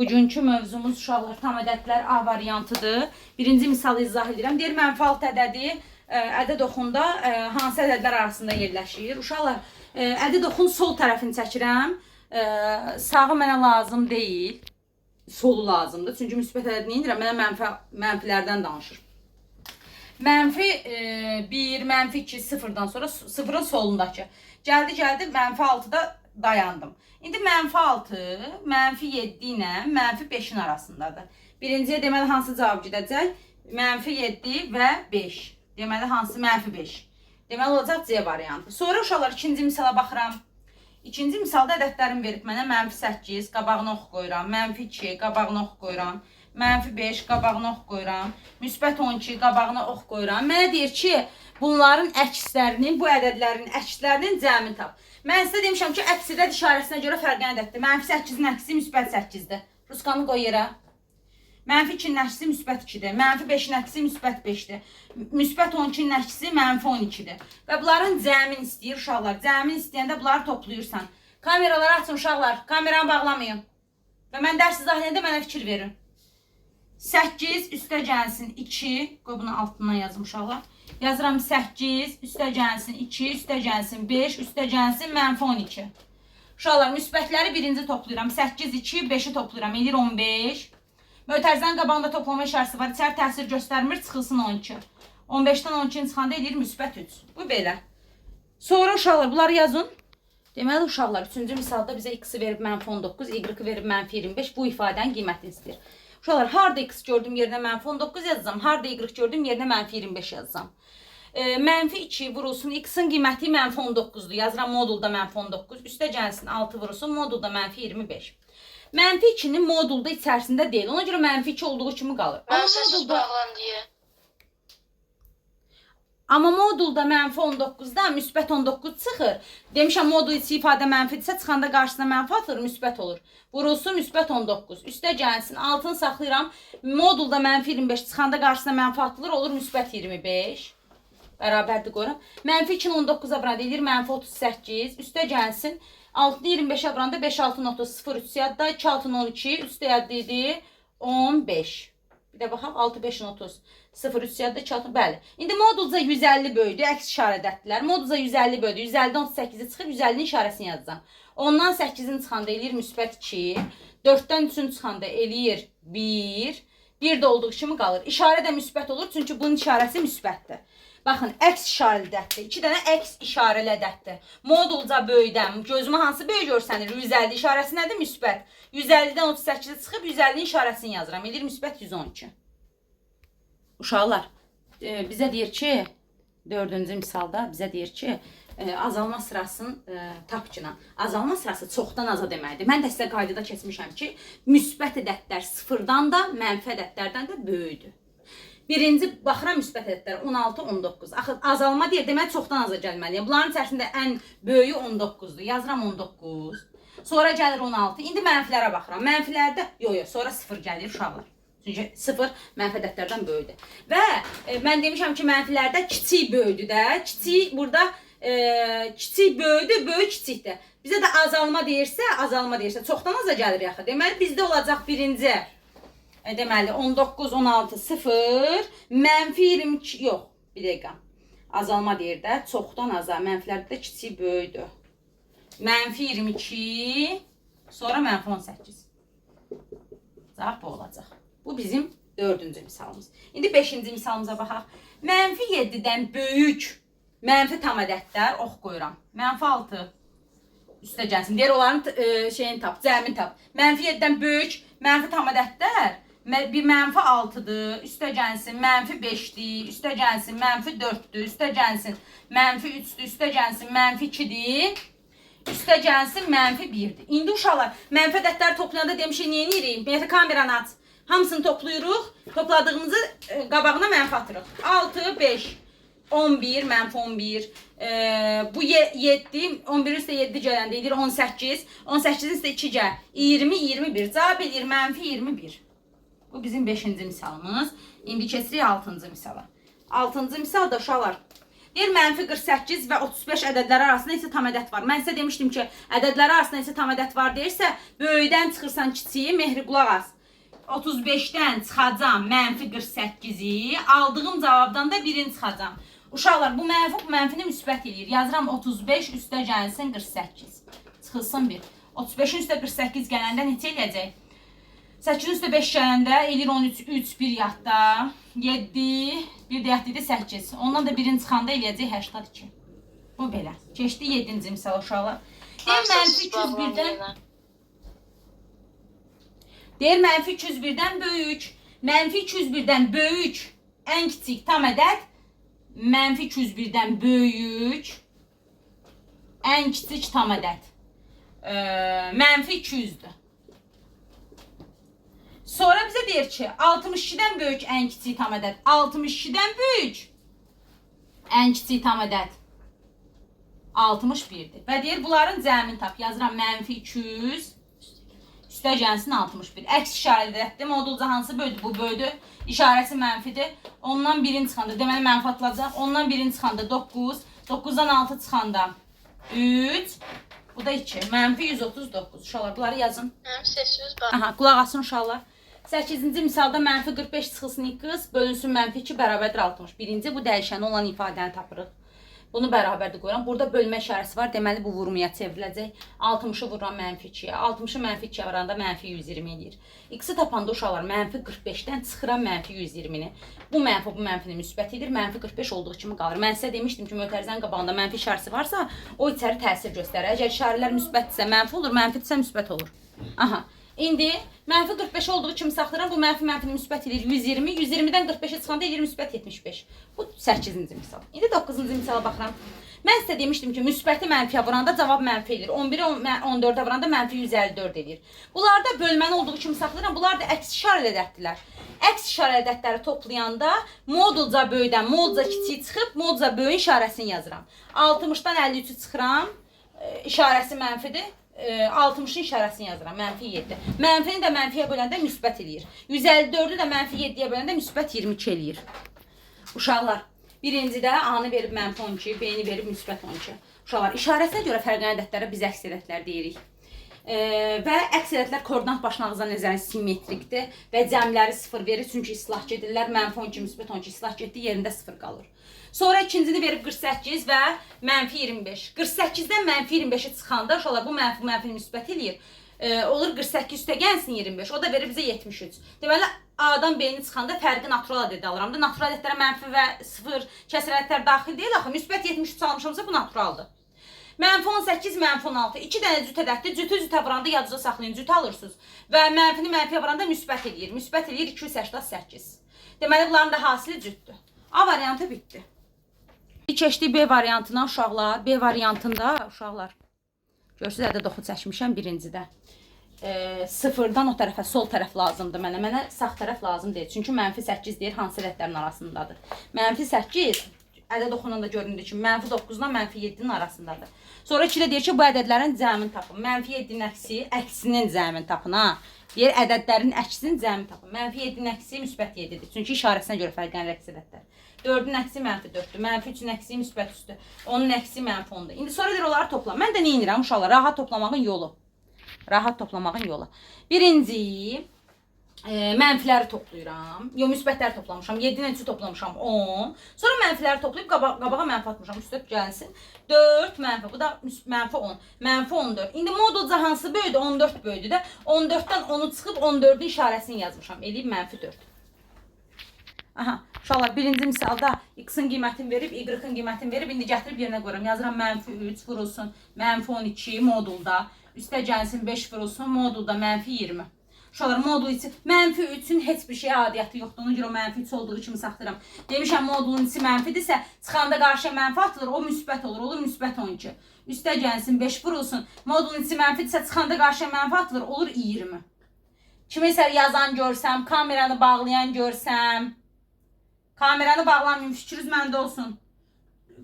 Bugünkü mövzumuz uşaqlar tam ədədlər A variantıdır. Birinci misalı izah edirəm. Deyir mənfi alt ədədi ə, ədəd oxunda ə, hansı ədədlər arasında yerləşir? Uşaqlar, ə, ədəd oxun sol tərəfini çəkirəm. Ə, Sağı mənə lazım deyil. Solu lazımdır. Çünki müsbət ədəd nə edirəm? Mənə mənfi mənfilərdən danışır. Mənfi 1, mənfi 2, 0-dan sonra s- sıfırın solundakı. Gəldi, gəldi, mənfi 6-da dayandım. İndi mənfi 6, mənfi 7 ilə mənfi 5-in arasındadır. Birinciyə deməli hansı cavab gedəcək? Mənfi 7 və 5. Deməli hansı mənfi 5. Deməli olacaq C variantı. Sonra uşaqlar ikinci misala baxıram. İkinci misalda ədədlərim verib mənə mənfi 8, qabağına ox qoyuram. Mənfi 2, qabağına ox qoyuram. Mənfi 5, qabağına ox qoyuram. Müsbət 12, qabağına ox qoyuram. Mənə deyir ki, bunların əkslərinin, bu ədədlərin əkslərinin cəmini tap. Mən sizə demişəm ki, əks ədəd işarəsinə görə fərqli ədəddir. Mənfi 8-in əksi müsbət 8-dir. Ruskanı qoy yerə. Mənfi 2-nin əksi müsbət 2-dir. Mənfi 5-in əksi müsbət 5-dir. Müsbət 12-nin əksi mənfi 12-dir. Və bunların cəmini istəyir uşaqlar. Cəmini istəyəndə bunları toplayırsan. Kameraları açın uşaqlar. Kameranı bağlamayın. Və mən dərs izah edəndə mənə fikir verin. 8 üstə gəlsin 2. Qoy altından yazım uşaqlar. Yazıram 8 üstə gəlsin 2, üstə gəlsin 5, üstə gəlsin mənfi 12. Uşaqlar müsbətləri birinci toplayıram. 8, 2, 5-i toplayıram. Edir 15. Mötərizənin qabağında toplama işarəsi var. İçəri təsir göstərmir, çıxılsın 12. 15-dən 12-ni çıxanda edir müsbət 3. Bu belə. Sonra uşaqlar bunları yazın. Deməli uşaqlar 3-cü misalda bizə x-i verib mənfi 19, y-i verib mənfi 25. Bu ifadənin qiymətini istəyir. Uşaqlar harda x gördüm yerinə mənfi 19 yazacağam. Harda y gördüm yerinə mənfi 25 yazacağam. E, mənfi 2 vurulsun. X-in qiyməti mənfi 19-dur. Yazıram modulda mənfi 19. Üstə gəlsin 6 vurulsun. Modulda mənfi 25. Mənfi 2-nin modulda içərisində deyil. Ona görə mənfi 2 olduğu kimi qalır. Ben Amma sessiz modulda bağlan diye. Amma modulda mənfi 19-da müsbət 19 çıxır. Demişəm modul içi ifadə mənfidirsə çıxanda qarşısına mənfi atılır, müsbət olur. Vurulsun müsbət 19. Üstə gəlsin, altını saxlayıram. Modulda mənfi 25 çıxanda qarşısına mənfi atılır, olur müsbət 25. Bərabərdir qoyuram. Mənfi 2-ni 19-a vuranda edir mənfi 38. Üstə gəlsin. 6-ni 25-ə vuranda 5 6 30 0 3 yadda 2 6 12 üstə yadda idi 15. Bir də baxaq 6 5 30 0 3 yadda 2 6 bəli. İndi modulca 150 böldü, əks işarədətdilər. Modulca 150 böldü. 150-dən 38-i çıxıb 150-nin işarəsini yazacağam. Ondan 8-in çıxanda eləyir müsbət 2. 4-dən 3-ün çıxanda eləyir 1. 1 də olduğu kimi qalır. İşarə də müsbət olur, çünki bunun işarəsi müsbətdir. Baxın, əks işarəli ədəddir. 2 dənə əks işarəli ədəddir. Modulca böyüdən gözümə hansı böyük görsənir? 150 işarəsi nədir? Müsbət. 150-dən 38-i çıxıb 150-nin işarəsini yazıram. Edir müsbət 112. Uşaqlar, e, bizə deyir ki, dördüncü misalda bizə deyir ki, e, azalma sırasını e, tapçına. Azalma sırası çoxdan aza deməkdir. Mən də sizə qaydada keçmişəm ki, müsbət ədədlər sıfırdan da, mənfi ədədlərdən də böyükdür. Birinci baxıram müsbət ədədlər 16, 19. Axı azalma deyir, demək çoxdan aza gəlməliyəm. Bunların içərisində ən böyüyü 19-dur. Yazıram 19. Sonra gəlir 16. İndi mənfilərə baxıram. Mənfilərdə yox, yox, sonra 0 gəlir uşaqlar. Çünki 0 mənfi ədədlərdən böyükdür. Və e, mən demişəm ki, mənfilərdə kiçik böyükdür də. Kiçik burada e, kiçik böyükdür, böyük kiçikdir. Bizə də azalma deyirsə, azalma deyirsə, çoxdan aza gəlir yaxı. Deməli bizdə olacaq birinci deməli 19 16 0 mənfi 22 yox bir dəqiqə. Azalma deyir də çoxdan aza mənfilərdə də kiçik böyükdür. Mənfi 22 sonra mənfi 18. Cavab bu olacaq. Bu bizim dördüncü misalımız. İndi beşinci misalımıza baxaq. Mənfi 7-dən böyük mənfi tam ədədlər ox qoyuram. Mənfi 6 üstə gəlsin. Deyir onların e, şeyini tap, cəmini tap. Mənfi 7-dən böyük mənfi tam ədədlər bir mənfi 6-dır, üstə gəlsin mənfi 5-dir, üstə gəlsin mənfi 4-dür, üstə gəlsin mənfi 3-dür, üstə gəlsin mənfi 2-dir. Üstə gəlsin mənfi 1-dir. İndi uşaqlar mənfi ədədləri toplayanda demişik niyə edirik? Ümumiyyətlə kameranı aç. Hamısını toplayırıq. Topladığımızı e, qabağına mənfi atırıq. 6, 5, 11, mənfi 11. E, bu 7, 11 üstə 7 gələndə edir 18. 18-in üstə 2 gəl. 20, 21. Cavab edir mənfi 21. Bu bizim 5-ci misalımız. İndi keçirik 6-cı misala. 6-cı misalda uşaqlar Deyir mənfi 48 və 35 ədədləri arasında isə tam ədəd var. Mən sizə demişdim ki, ədədləri arasında isə tam ədəd var deyirsə, böyükdən çıxırsan kiçiyi, mehri qulaq as. 35-dən çıxacam mənfi 48-i, aldığım cavabdan da birini çıxacam. Uşaqlar, bu mənfi bu mənfini müsbət eləyir. Yazıram 35 üstə gəlsin 48. Çıxılsın bir. 35-in üstə 48 gələndə neçə eləyəcək? 8 üstə 5 gələndə eləyir 13, 3, 1 yadda. 7, bir də yadda idi 8. Ondan da birini çıxanda eləyəcək 82. Bu belə. Keçdi 7-ci misal uşaqlar. Deyir mənfi 201-dən Deyir mənfi 201-dən böyük. Mənfi 201-dən böyük. Ən kiçik tam ədəd. Mənfi 201-dən böyük. Ən kiçik tam ədəd. Ee, mənfi 200-dür. Sonra bizə deyir ki, 62-dən böyük ən kiçik tam ədəd. 62-dən böyük ən kiçik tam ədəd 61-dir. Və deyir bunların cəmini tap. Yazıram mənfi 200 üstə gəlsin 61. Əks işarədətdir. Modulca hansı böldü? Bu böldü. İşarəsi mənfidir. Ondan birini çıxanda, deməli mənfi atılacaq. Ondan birini çıxanda 9. 9-dan 6 çıxanda 3. Bu da 2. Mənfi 139. Uşaqlar bunları yazın. Hem sessiz bak. Aha, qulaq asın uşaqlar. 8-ci misalda mənfi 45 çıxılsın 2 bölünsün mənfi 2 bərabərdir 60. Birinci bu dəyişən olan ifadəni tapırıq. Bunu bərabərdə qoyuram. Burada bölmə işarəsi var. Deməli bu vurmaya çevriləcək. 60-ı vururam mənfi 2-yə. 60-ı mənfi 2-yə vuranda mənfi 120 eləyir. X-i tapanda uşaqlar mənfi 45-dən çıxıram mənfi 120-ni. Bu mənfi bu mənfini müsbət edir. Mənfi 45 olduğu kimi qalır. Mən sizə demişdim ki, mötərizənin qabağında mənfi işarəsi varsa, o içəri təsir göstərir. Əgər işarələr müsbətdirsə mənfi olur, mənfidirsə müsbət olur. Aha. İndi mənfi 45 olduğu kimi saxlayıram. Bu mənfi mənfini müsbət edir 120. 120-dən 45-ə çıxanda edir müsbət 75. Bu 8-ci misal. İndi 9-cu misala baxıram. Mən sizə demişdim ki, müsbəti mənfiyə vuranda cavab mənfi edir. 11-i 14-ə vuranda mənfi 154 edir. Bunlarda bölməni olduğu kimi saxlayıram. Bunlar da əks işarə ədəddirlər. Əks işarə ədədləri toplayanda modulca böyükdən modulca kiçik çıxıb modulca böyüyün işarəsini yazıram. 60-dan 53-ü çıxıram. e, işarəsi mənfidir. E, 60-ın işarəsini yazıram. Mənfi 7. Mənfini də mənfiyə böləndə müsbət eləyir. 154-ü də mənfi 7-yə böləndə müsbət 22 eləyir. Uşaqlar, birincidə A-nı verib mənfi 12, B-ni verib müsbət 12. Uşaqlar, işarəsinə görə fərqli ədədlərə biz əks ədədlər deyirik. E, və əks ədədlər koordinat başlanğıcına nəzərən simmetrikdir və cəmləri 0 verir çünki islah gedirlər. Mənfi 12, müsbət 12 islah getdi, yerində 0 qalır. Sonra ikincini verib 48 və mənfi 25. 48-dən mənfi 25-ə çıxanda uşaqlar bu mənfi mənfini müsbət eləyir. E, olur 48 üstə gəlsin 25. O da verir bizə 73. Deməli A-dan B-ni çıxanda fərqi natural ədəd alıram da. Natural ədədlərə mənfi və 0 kəsr ədədlər daxil deyil axı. Müsbət 73 almışamsa bu naturaldır. Mənfi 18, mənfi 16. 2 dənə cüt ədəddir. Cütü cütə vuranda yadınızda saxlayın. Cüt alırsınız. Və mənfini mənfiyə vuranda müsbət eləyir. Müsbət eləyir 288. Deməli bunların da hasili cütdür. A variantı bitdi. Keçdik B variantına uşaqlar. B variantında uşaqlar. Görürsüz ədəd oxu çəkmişəm birincidə. E, sıfırdan o tərəfə, sol tərəf lazımdır mənə. Mənə sağ tərəf lazım deyil. Çünki mənfi 8 deyir, hansı ədədlərin arasındadır. Mənfi 8 ədəd oxunanda göründüyü kimi mənfi 9-la mənfi 7-nin arasındadır. Sonra 2-də deyir ki, bu ədədlərin cəmini tapın. Mənfi 7-nin əksi, əksinin cəmini tapın ha. Deyir ədədlərin əksinin cəmini tapın. Mənfi 7-nin əksi müsbət 7-dir. Çünki işarəsinə görə fərqlənir əks ədədlər. 4-ün əksi mənfi 4-dür. Mənfi 3-ün əksi müsbət 3-dür. Onun əksi mənfi 10-dur. İndi sonra deyir onları topla. Mən də nə uşaqlar? Rahat toplamağın yolu. Rahat toplamağın yolu. Birinci e, mənfiləri toplayıram. Yox, müsbətləri toplamışam. 7 ilə 3 toplamışam 10. Sonra mənfiləri toplayıb qaba qabağa mənfi atmışam. Üstə gəlsin. 4 mənfi. Bu da mənfi 10. Mənfi 14. İndi modulca hansı böyüdü? 14 böyüdü də. 14-dən 10-u çıxıb 14-ün işarəsini yazmışam. Eləyib mənfi 4. Aha, uşaqlar birinci misalda x-in qiymətini verib, y-in qiymətini verib, indi gətirib yerinə qoyuram. Yazıram mənfi 3 vurulsun, mənfi 12 modulda, üstə gəlsin 5 vurulsun, modulda mənfi 20. Uşaqlar modul içi mənfi 3-ün heç bir şey adiyyatı yoxdur. Ona görə mənfi 3 olduğu kimi saxlayıram. Demişəm modulun içi mənfidirsə, çıxanda qarşıya mənfi atılır, o müsbət olur, olur müsbət 12. Üstə gəlsin 5 vurulsun, modulun içi mənfidirsə, çıxanda qarşıya mənfi atılır, olur 20. Kimisə yazan görsəm, kameranı bağlayan görsəm, Kameranı bağlamayın, fikriniz məndə olsun.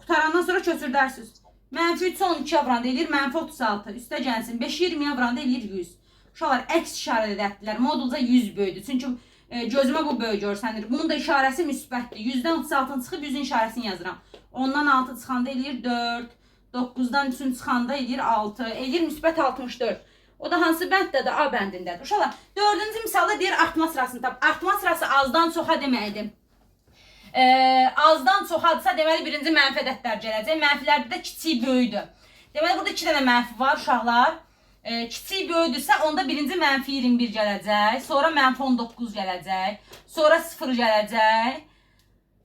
Qutarandan sonra köçürdərsiniz. Mənfi 3 12 avranda eləyir, mənfi 36. Üstə gəlsin 5 20 avranda eləyir 100. Uşaqlar əks işarə edətdilər. Modulca 100 böyüdü. Çünki E, gözümə bu böyük görsənir. Bunun da işarəsi müsbətdir. 100-dən 36 çıxıb 100-ün işarəsini yazıram. 10-dan 6 çıxanda eləyir 4. 9-dan 3 çıxanda eləyir 6. Eləyir müsbət 64. O da hansı bənddədir? A bəndindədir. Uşaqlar, dördüncü misalda deyir artma sırasını tap. Artma sırası azdan çoxa deməkdir. E, azdan çoxadırsa deməli birinci mənfi ədədlər gələcək. Mənfilərdə də kiçik böyükdür. Deməli burada 2 dənə mənfi var uşaqlar. E, kiçik böyükdürsə onda birinci mənfi 21 gələcək. Sonra mənfi 19 gələcək. Sonra 0 gələcək.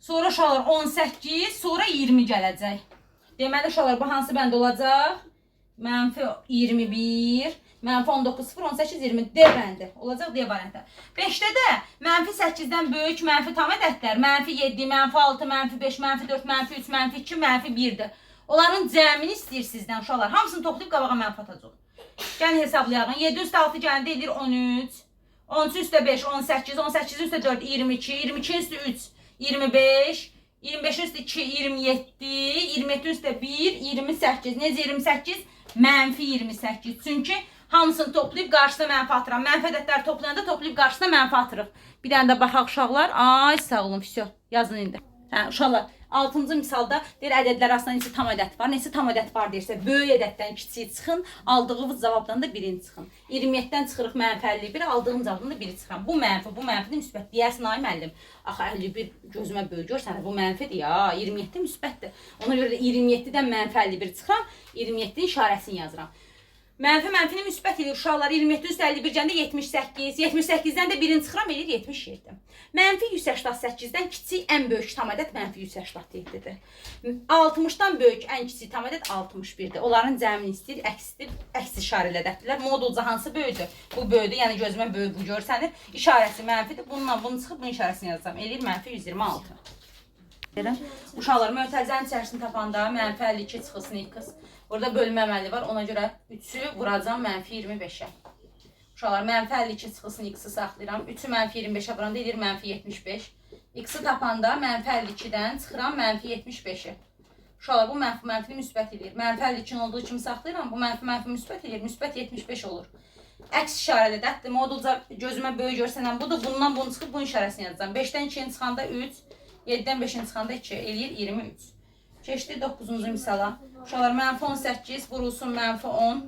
Sonra uşaqlar 18, sonra 20 gələcək. Deməli uşaqlar bu hansı bənd olacaq? Mənfi 21, mənfi 19, 0, 18, 20 D bəndi olacaq D variantı. 5-də də mənfi 8-dən böyük mənfi tam ədədlər, mənfi 7, mənfi 6, mənfi 5, mənfi 4, mənfi 3, mənfi 2, mənfi 1-dir. Onların cəmini istəyir sizdən uşaqlar. Hamısını toplayıb qabağa mənfi atacaq. Gəlin hesablayaq. 7 üstə 6 gələndə eləyir 13. 13 üstə 5, 18, 18 üstə 4, 22, 22 üstə 3, 25, 25 üstə 2, 27, 27 üstə 1, 28. Necə 28? Mənfi 28. Çünki hamısını toplayıb qarşısına mənfi atıram. Mənfi ədədləri toplayanda toplayıb qarşısına mənfi atırıq. Bir dənə də baxaq uşaqlar. Ay sağ olun, vəsə. Yazın indi. Hə, uşaqlar, 6-cı misalda deyir ədədlər arasında neçə tam ədəd var, neçə tam ədəd var deyirsə, böyük ədəddən kiçiyi çıxın, aldığınız cavabdan da birini çıxın. 27-dən çıxırıq mənfi 51, aldığım cavabdan da biri çıxıram. Bu mənfi, bu mənfidir, müsbət. Deyərsən ay müəllim, axı 51 gözümə böyük görsən, bu mənfidir ya, 27 müsbətdir. Ona görə də 27-dən mənfi 51 çıxıram, 27-nin işarəsini yazıram. Mənfi mənfini müsbət edir uşaqlar 27 üstə 51 gəndə 78, 78-dən də birini çıxıram eləyir 77. Mənfi 188-dən kiçik ən böyük tam ədəd mənfi 187-dir. 60-dan böyük ən kiçik tam ədəd 61-dir. Onların cəmini istəyir, əksdir, əks işarə ilə dəfdirlər. Modulca hansı böyükdür? Bu böyükdür, yəni gözümə böyük bu görsənir. İşarəsi mənfidir. Bununla bunu çıxıb bunun işarəsini yazacağam. Eləyir mənfi 126. Belə. Uşaqlar mötəzənin içərisini tapanda mənfi 52 çıxılsın ilk qız. Burada bölmə əməli var. Ona görə 3-ü vuracam mənfi 25-ə. Uşaqlar mənfi 52 çıxılsın x-i saxlayıram. 3-ü mənfi 25-ə vuranda edir mənfi 75. X-i tapanda mənfi 52-dən çıxıram mənfi 75-i. Uşaqlar bu mənfi mənfini müsbət edir. Mənfi 52 olduğu kimi saxlayıram. Bu mənfi mənfi müsbət edir. Müsbət 75 olur. Əks işarəli dətdir. Modulca gözümə böyük görsənən budur. Bundan bunu çıxıb bunun işarəsini yazacağam. 5-dən 2-ni çıxanda 3, 7-dən 5-ni çıxanda 2 eləyir 23. Keçdi 9-cu misala. Uşaqlar mənfi 18 vurulsun mənfi 10.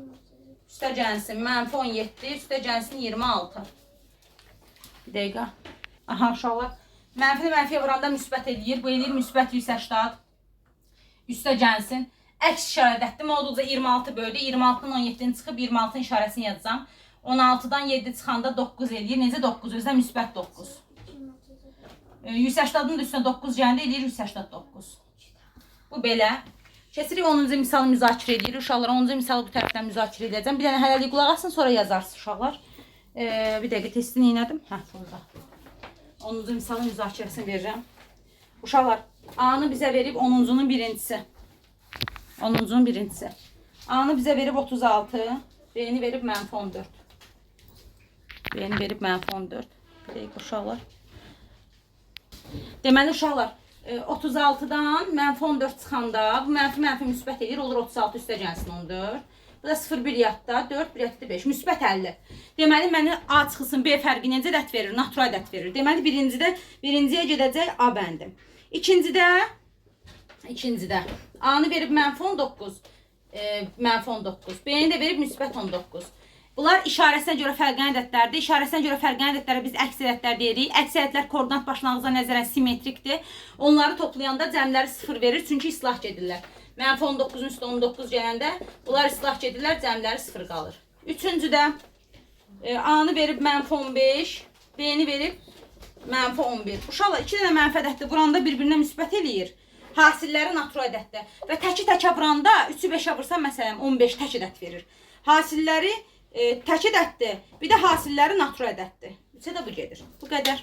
Üstə gəlsin mənfi 17, üstə gəlsin 26. Bir dəqiqə. Aha uşaqlar. Mənfini mənfiyə vuranda müsbət eləyir. Bu eləyir müsbət 180. Üstə gəlsin. Əks işarədətdir. Modulca 26 böldü. 26-dan 17-ni çıxıb 26-ın işarəsini yazacağam. 16-dan 7 çıxanda 9 eləyir. Necə 9? Özdə müsbət 9. 180-ın da üstünə 9 gələndə eləyir 189. Bu belə. Keçirik 10-cu misalı müzakirə edirik. Uşaqlar 10-cu misalı bu tərəfdən müzakirə edəcəm. Bir dənə hələlik qulaq asın, sonra yazarsınız uşaqlar. Ee, bir dəqiqə testini elədim. Hə, burada. 10-cu misalın müzakirəsini verirəm. Uşaqlar, A-nı bizə verib 10-cunun birincisi. 10-cunun birincisi. A-nı bizə verib 36, B-ni verib mənfi 14. B-ni verib mənfi 14. Bir dəqiqə uşaqlar. Deməli uşaqlar, e, 36-dan mənfi 14 çıxanda bu mənfi mənfi müsbət edir, olur 36 üstə gəlsin 14. Bu da 0 1 yadda 4 1 yadda 5 müsbət 50. Deməli mənə A çıxılsın B fərqi necə ədəd verir? Natural ədəd verir. Deməli birincidə birinciyə gedəcək A bəndi. İkincidə ikincidə A-nı verib mənfi 19, e, mənfi 19. B-ni də verib müsbət 19. Bunlar işarəsinə görə fərqli ədədlərdir. İşarəsinə görə fərqli ədədlərə biz əks ədədlər deyirik. Əks koordinat başlanğıca nəzərən simmetrikdir. Onları toplayanda cəmləri 0 verir, çünki islah gedirlər. Mənfi 19-un üstə 19 gələndə bunlar islah gedirlər, cəmləri 0 qalır. Üçüncüdə e, A-nı verib mənfi 15, B-ni verib mənfi 11. Uşaqlar iki dənə mənfi ədəddir. Vuranda bir-birinə müsbət eləyir. Hasilləri natural ədəddir. Və təki təkə vuranda 3-ü 5-ə vursan məsələn 15 tək ədəd verir. Hasilləri e, tək. Bir də hasilləri natural ədəddir. Üçə də bu gedir. Bu qədər.